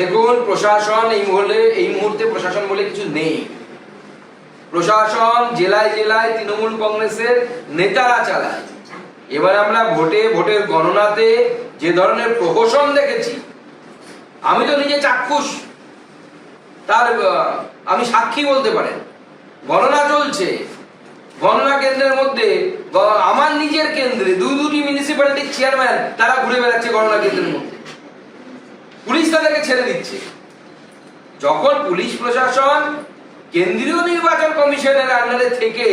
দেখুন, প্রশাসন এই মুহূর্তে এই মুহূর্তে প্রশাসন বলে কিছু নেই। প্রশাসন জেলায় জেলায় তৃণমূল কংগ্রেসের নেতারা চালায়। এবার আমরা ভোটে ভোটের গণনাতে যে ধরনের প্রহসন দেখেছি, আমি তো নিজে চাক্ষুষ। তার আমি সাক্ষী বলতে পারেন। গণনা চলছে। গণনা কেন্দ্রের মধ্যে আমার নিজের কেন্দ্রে দুই দুটি মিউনিসিপ্যালিটির চেয়ারম্যান তারা ঘুরে বেড়াচ্ছে গণনা কেন্দ্রের মধ্যে। পুলিশ তাদেরকে ছেড়ে দিচ্ছে। যখন পুলিশ প্রশাসন, কেন্দ্রীয় নির্বাচন কমিশনের আন্ডারে থেকে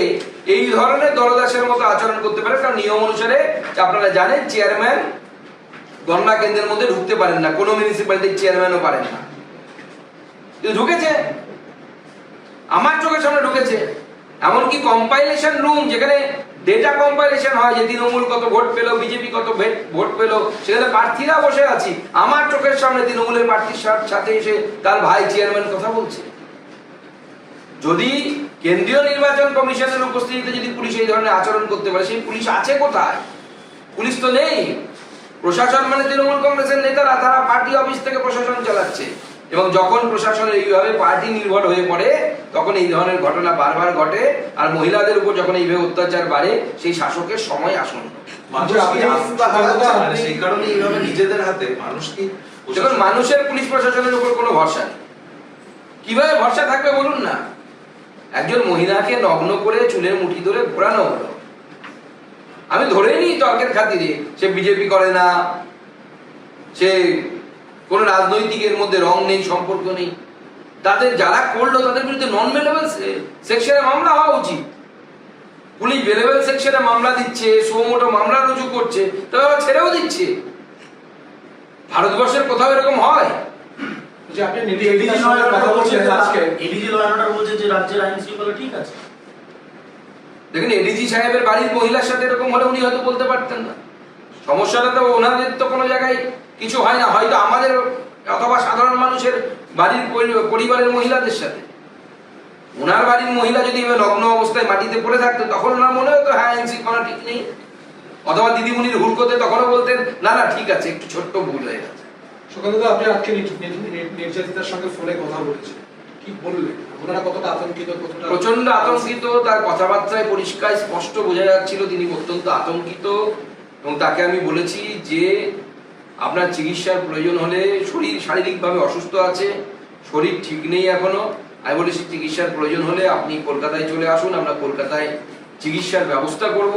এই ধরনের দলদাসের মতো আচরণ করতে পারে, কারণ নিয়ম অনুসারে, আপনারা জানেন, চেয়ারম্যান গণনা কেন্দ্রের মধ্যে ঢুকতে পারেন না, কোনো মিউনিসিপ্যালিটির চেয়ারম্যানও পারেন না। ঢুকেছে। আমার চোখের সামনে ঢুকেছে। এমনকি কম্পাইলেশন রুম যেখানে ডেটা কম্পাইলেশন হয় যে তৃণমূল কত ভোট পেল, বিজেপি কত ভোট পেল, সেখানে প্রার্থীরা বসে আছি। আমার চোখের সামনে তৃণমূলের প্রার্থীর সাথে এসে তার ভাই চেয়ারম্যান কথা বলছে। যদি কেন্দ্রীয় নির্বাচন কমিশনের উপস্থিতিতে যদি পুলিশ এই ধরনের আচরণ করতে পারে, সেই পুলিশ আছে কোথায়? পুলিশ তো নেই। প্রশাসন মানে তৃণমূল কংগ্রেসের নেতারা, তারা পার্টি অফিস থেকে প্রশাসন চালাচ্ছে। এবং যখন প্রশাসনের এইভাবে পার্টি নির্ভর হয়ে পড়ে তখন এই ধরনের ঘটনা বারবার ঘটে আর মহিলাদের উপর যখন এইভাবে অত্যাচার বাড়ে সেই শাসকের সময় আপনি- আর সেই কারণে এইভাবে নিজেদের হাতে মানুষ কি দেখুন মানুষের পুলিশ প্রশাসনের উপর কোনো ভরসা নেই। কীভাবে ভরসা থাকবে বলুন না? একজন মহিলাকে নগ্ন করে চুলের মুঠি ধরে ঘোরানো হলো। আমি ধরে নিই তর্কের খাতিরে সে বিজেপি করে না সে রাজনৈতিকের মধ্যে রং নেই সম্পর্ক নেই। তাদের যারা করল তাদের বিরুদ্ধে নন বেলেবল সেকশনে মামলা হওয়া উচিত। পুলিশ বেলেবল সেকশনে মামলা দিচ্ছে সোমোটো মামলা রুজু করছে তবে আবার ছেড়েও দিচ্ছে। ভারতবর্ষের কোথাও এরকম হয়? যে আপনি নির্দিষ্ট কথা বলছেন এডিজি লয়ার অর্ডার যে রাজ্যের আইন শৃঙ্খলা ঠিক আছে। দেখুন এডিজি সাহেবের বাড়ির মহিলার সাথে এরকম হলে উনি হয়তো বলতে পারতেন না। সমস্যাটা তো ওনাদের তো কোনো জায়গায় কিছু হয় না। হয়তো আমাদের অথবা সাধারণ মানুষের বাড়ির পরিবারের মহিলাদের সাথে। ওনার বাড়ির মহিলা যদি নগ্ন অবস্থায় মাটিতে পড়ে থাকতো তখন ওনার মনে হতো হ্যাঁ এনসি শৃঙ্খলা ঠিক নেই। অথবা দিদিমণির হুড়কোতে তখনও বলতেন না না ঠিক আছে একটু ছোট্ট ভুল হয়ে গেছে। সুকান্ত আপনি আজকে নির- নির- নির- নির্যাতিতার সঙ্গে ফোনে কথা বলেছেন। কি বললেন? ওনারা কতটা আতঙ্কিত প্রচণ্ড আতঙ্কিত তার কথাবার্তায় পরিষ্কার স্পষ্ট বোঝা যাচ্ছিল তিনি অত্যন্ত আতঙ্কিত। এবং তাকে আমি বলেছি যে আপনার চিকিৎসার প্রয়োজন হলে শরীর শারীরিকভাবে অসুস্থ আছে, শরীর ঠিক নেই এখনও, আমি বলেছি চিকিৎসার প্রয়োজন হলে আপনি কলকাতায় চলে আসুন, আমরা কলকাতায় চিকিৎসার ব্যবস্থা করব।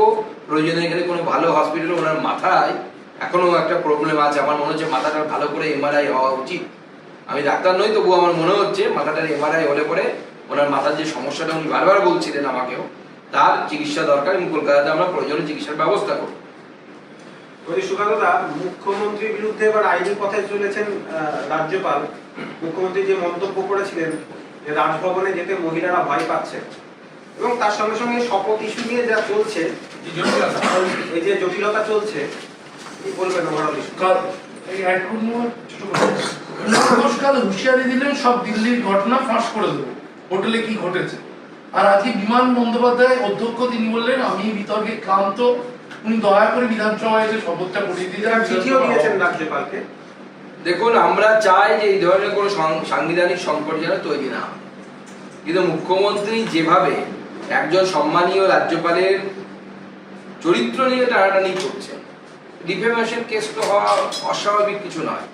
প্রয়োজনে এখানে কোনো ভালো হসপিটালে ওনার মাথায় এখনও একটা প্রবলেম আছে। আমার মনে হচ্ছে মাথাটা ভালো করে এমআরআই হওয়া উচিত। আমি ডাক্তার নই, তবুও আমার মনে হচ্ছে মাথাটার এমআরআই হলে পরে ওনার মাথার যে সমস্যাটা উনি বারবার বলছিলেন আমাকেও, তার চিকিৎসা দরকার এবং কলকাতাতে আমরা প্রয়োজনীয় চিকিৎসার ব্যবস্থা করব। সুকান্তদা মুখ্যমন্ত্রীর বিরুদ্ধে এবার আইনি কথায় চলেছেন রাজ্যপাল। মুখ্যমন্ত্রী যে মন্তব্য করেছিলেন যে রাজভবনে যেতে মহিলারা ভয় পাচ্ছে এবং তার সঙ্গে সঙ্গে শপথ ইস্যু নিয়ে যা চলছে এই যে জটিলতা চলছে কি বলবেন ওভারঅল কাল হুঁশিয়ারি দিলেন সব দিল্লির ঘটনা ফাঁস করে দেবো। হোটেলে কি ঘটেছে? আর আজকে বিমান বন্দ্যোপাধ্যায় অধ্যক্ষ তিনি বললেন আমি বিতর্কে ক্লান্ত উনি দয়া করে বিধানসভায় এসে শপথটা করিয়ে দিয়ে যান চিঠিও দিয়েছেন রাজ্যপালকে দেখুন আমরা চাই যে এই ধরনের কোনো সাংবিধানিক সংকট যেন তৈরি না হয়। কিন্তু মুখ্যমন্ত্রী যেভাবে একজন সম্মানীয় রাজ্যপালের চরিত্র নিয়ে টানাটানি করছেন ডিফেমেশন কেস তো হওয়া অস্বাভাবিক কিছু নয়।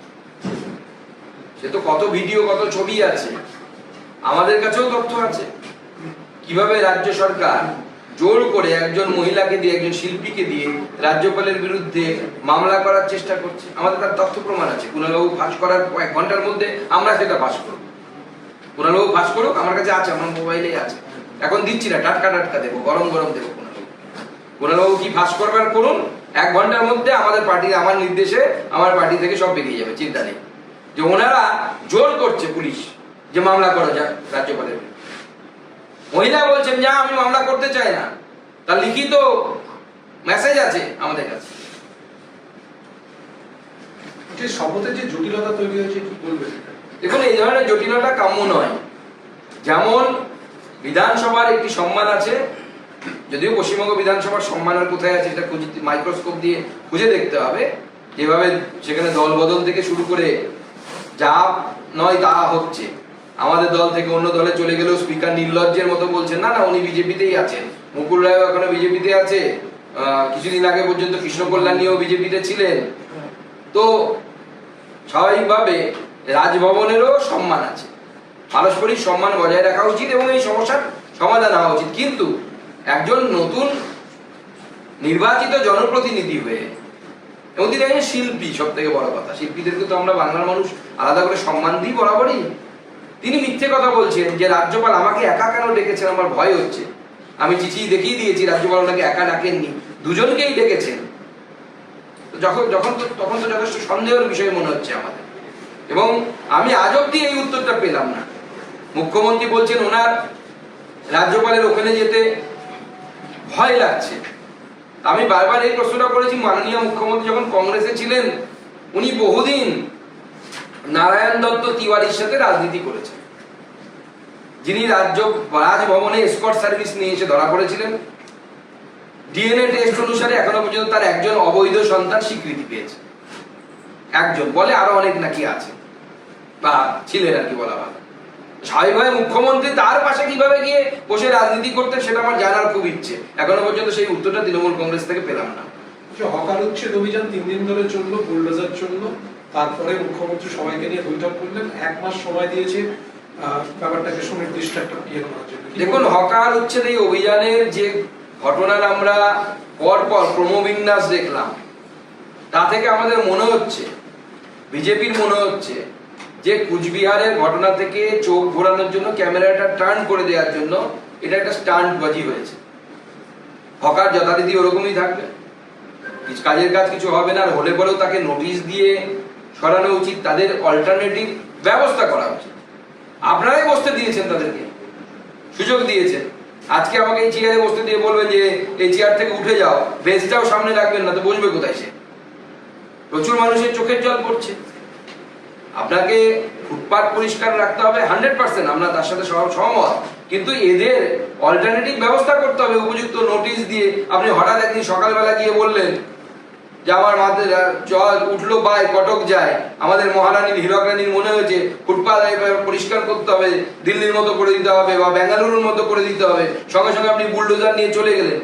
সে তো কত ভিডিও কত ছবি আছে। আমাদের কাছেও তথ্য আছে। কীভাবে রাজ্য সরকার জোর করে একজন মহিলাকে দিয়ে, একজন শিল্পীকে দিয়ে রাজ্যপালের বিরুদ্ধে মামলা করার চেষ্টা করছে। আমাদের তার তথ্য প্রমাণ আছে। কুণালবাবু ফাঁস করার কয়েক ঘণ্টার মধ্যে আমরা সেটা ফাঁস করব। কুণালবাবু ফাঁস করুক, আমার কাছে আছে, আমার মোবাইলেই আছে। এখন দিচ্ছি না, টাটকা টাটকা দেবো, গরম গরম দেবো কুণালবাবু কি ফাঁস করবার করুন? এক ঘণ্টার মধ্যে আমাদের পার্টি, আমার নির্দেশে আমার পার্টি থেকে সব বেরিয়ে যাবে, চিন্তা নেই। যে ওনারা জোর করছে পুলিশ যে মামলা করা যাক রাজ্যপালের। মহিলা বলছেন যা আমি মামলা করতে চাই না। তার লিখিত মেসেজ আছে আমাদের কাছে। যে শপথের যে জটিলতা তৈরি হয়েছে কি বলবেন দেখুন এই ধরনের জটিলতা কাম্য নয়। যেমন বিধানসভার একটি সম্মান আছে। যদিও পশ্চিমবঙ্গ বিধানসভার সম্মান আর কোথায় আছে এটা খুঁজে মাইক্রোস্কোপ দিয়ে খুঁজে দেখতে হবে। যেভাবে সেখানে দল বদল থেকে শুরু করে যা নয় তা হচ্ছে। আমাদের দল থেকে অন্য দলে চলে গেলেও স্পিকার নির্লজ্জের মতো বলছেন, না না, উনি বিজেপিতেই আছেন। মুকুল রায় এখনও বিজেপিতে আছে। কিছুদিন আগে পর্যন্ত কৃষ্ণ কল্যাণীও বিজেপিতে ছিলেন। তো স্বাভাবিকভাবে রাজভবনেরও সম্মান আছে। পারস্পরিক সম্মান বজায় রাখা উচিত এবং এই সমস্যার সমাধান হওয়া উচিত। কিন্তু একজন নতুন নির্বাচিত জনপ্রতিনিধি হয়ে এবং তিনি একজন শিল্পী সব থেকে বড় কথা। শিল্পীদেরকে তো আমরা বাংলার মানুষ আলাদা করে সম্মান দিই বরাবরই। তিনি মিথ্যে কথা বলছেন যে রাজ্যপাল আমাকে একা কেন ডেকেছেন? আমার ভয় হচ্ছে। আমি চিঠি দেখিয়ে দিয়েছি, রাজ্যপাল ওনাকে একা ডাকেননি। দুজনকেই ডেকেছেন। যখন যখন তো, তখন তো যথেষ্ট সন্দেহের বিষয় মনে হচ্ছে আমাদের। এবং আমি আজ অব্দি এই উত্তরটা পেলাম না। মুখ্যমন্ত্রী বলছেন, ওনার রাজ্যপালের ওখানে যেতে ভয় লাগছে। আমি বারবার এই প্রশ্নটা করেছি। মাননীয় মুখ্যমন্ত্রী যখন কংগ্রেসে ছিলেন, উনি বহুদিন নারায়ণ দত্ত তিওয়ারির সাথে রাজনীতি করেছেন। যিনি রাজ্য রাজভবনে স্কট সার্ভিস নিয়ে এসে ধরা পড়েছিলেন। ডিএনএ টেস্ট অনুসারে এখনও পর্যন্ত তার একজন অবৈধ সন্তান স্বীকৃতি পেয়েছে। একজন, বলে আরও অনেক নাকি আছে। বা ছিলেন আর কি বলা ভালো স্বাভাবিকভাবে মুখ্যমন্ত্রী তার পাশে কীভাবে গিয়ে বসে রাজনীতি করতেন সেটা আমার জানার খুব ইচ্ছে। এখনও পর্যন্ত সেই উত্তরটা তৃণমূল কংগ্রেস থেকে পেলাম না। হকার উচ্ছেদ অভিযান তিন দিন ধরে চলল, বুলডোজার চলল। তারপরে মুখ্যমন্ত্রী সবাইকে নিয়ে বৈঠক করলেন। এক মাস সময় দিয়েছে ব্যাপারটাকে সুনির্দিষ্ট একটা ইয়ে করার জন্য। দেখুন? হকার উচ্ছেদ এই অভিযানের যে ঘটনার আমরা পরপর ক্রমবিন্যাস দেখলাম। তা থেকে আমাদের মনে হচ্ছে, বিজেপির মনে হচ্ছে, যে কুচবিহারের ঘটনা থেকে চোখ ঘোরানোর জন্য, ক্যামেরাটা টার্ন করে দেওয়ার জন্য এটা একটা স্টান্ট বাজি হয়েছে। হকার যথারীতি ওরকমই থাকবে। কাজের কাজ কিছু হবে না, আর হলে পরেও তাকে নোটিশ দিয়ে সরানো উচিত, তাদের অল্টারনেটিভ ব্যবস্থা করা উচিত। আপনারাই বসতে দিয়েছেন তাদেরকে, সুযোগ দিয়েছেন। আজকে আমাকে এই চেয়ারে বসতে দিয়ে বলবেন যে, এই চেয়ার থেকে উঠে যাও বেঞ্চটাও সামনে রাখবেন না তো বসবে কোথায় সে? প্রচুর মানুষের চোখের জল পড়ছে। আপনাকে ফুটপাত পরিষ্কার রাখতে হবে হান্ড্রেড পার্সেন্ট আমরা তার সাথে সহ- সহমত। কিন্তু এদের অল্টারনেটিভ ব্যবস্থা করতে হবে, উপযুক্ত নোটিশ দিয়ে। আপনি হঠাৎ একদিন সকালবেলা গিয়ে বললেন যে আমার মাঝে জল উঠল বাই কটক যায় আমাদের মহারানীর হীরক রানীর মনে হয়েছে এবার পরিষ্কার করতে হবে দিল্লির মতো করে দিতে হবে বা বেঙ্গালুরুর মতো করে দিতে হবে। সঙ্গে সঙ্গে আপনি বুলডোজার নিয়ে চলে গেলেন।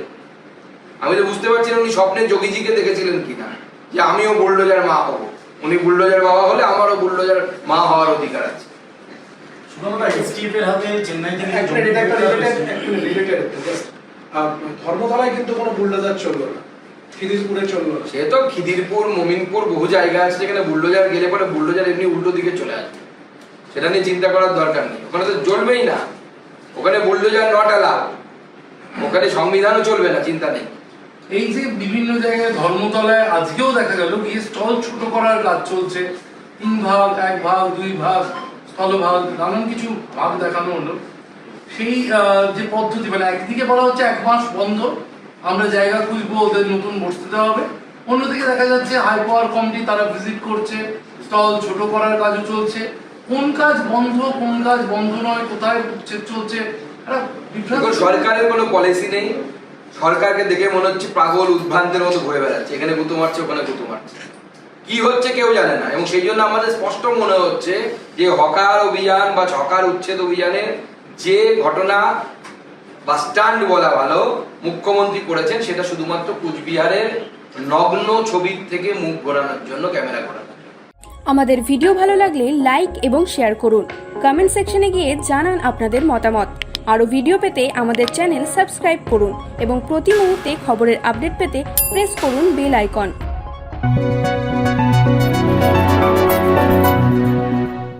আমি তো বুঝতে পারছি উনি স্বপ্নে যোগীজিকে দেখেছিলেন কিনা যে আমিও বুলডোজার মা হব। উনি বুলডোজার বাবা হলে আমারও বুলডোজার মা হওয়ার অধিকার আছে। ধর্মতলায় কিন্তু কোনো বুলডোজার চলল না। খিদিরপুরে চলল। সে তো খিদিরপুর মোমিনপুর বহু জায়গা আছে যেখানে বুলডোজার গেলে পরে বুলডোজার এমনি উল্টো দিকে চলে আসবে। সেটা নিয়ে চিন্তা করার দরকার নেই। ওখানে তো জ্বলবেই না। ওখানে বুলডোজার নট অ্যালাউ ওখানে সংবিধানও চলবে না চিন্তা নেই। এই যে বিভিন্ন জায়গায় ধর্মতলায় আজকেও দেখা গেল গিয়ে স্টল ছোট করার কাজ চলছে। তিন ভাগ এক ভাগ দুই ভাগ স্থলভাগ নানান কিছু ভাগ দেখানো হলো। সেই যে পদ্ধতি মানে একদিকে বলা হচ্ছে এক মাস বন্ধ আমরা জায়গা খুঁজবো, ওদের নতুন বসতে হবে। অন্যদিকে দেখা যাচ্ছে হাই পাওয়ার কমিটি তারা ভিজিট করছে স্টল ছোট করার কাজও চলছে। কোন কাজ বন্ধ, কোন কাজ বন্ধ নয়, কোথায় উচ্ছেদ চলছে সরকারের কোনো পলিসি নেই। সরকারকে দেখে মনে হচ্ছে পাগল উদ্ভ্রান্তের মতো ঘুরে বেড়াচ্ছে। এখানে গুতু মারছে, ওখানে গুতু মারছে। কি হচ্ছে কেউ জানে না। এবং সেই জন্য আমাদের স্পষ্ট মনে হচ্ছে যে হকার অভিযান বা হকার উচ্ছেদ অভিযানের যে ঘটনা বা স্টান্ট বলা ভালো, মুখ্যমন্ত্রী করেছেন, সেটা শুধুমাত্র কুচবিহারের নগ্ন ছবির থেকে মুখ ঘোরানোর জন্য ক্যামেরা ঘোরানো আমাদের ভিডিও ভালো লাগলে লাইক এবং শেয়ার করুন। কমেন্ট সেকশনে গিয়ে জানান আপনাদের মতামত। আরও ভিডিও পেতে আমাদের চ্যানেল সাবস্ক্রাইব করুন এবং প্রতি মুহূর্তে খবরের আপডেট পেতে প্রেস করুন বেল আইকন।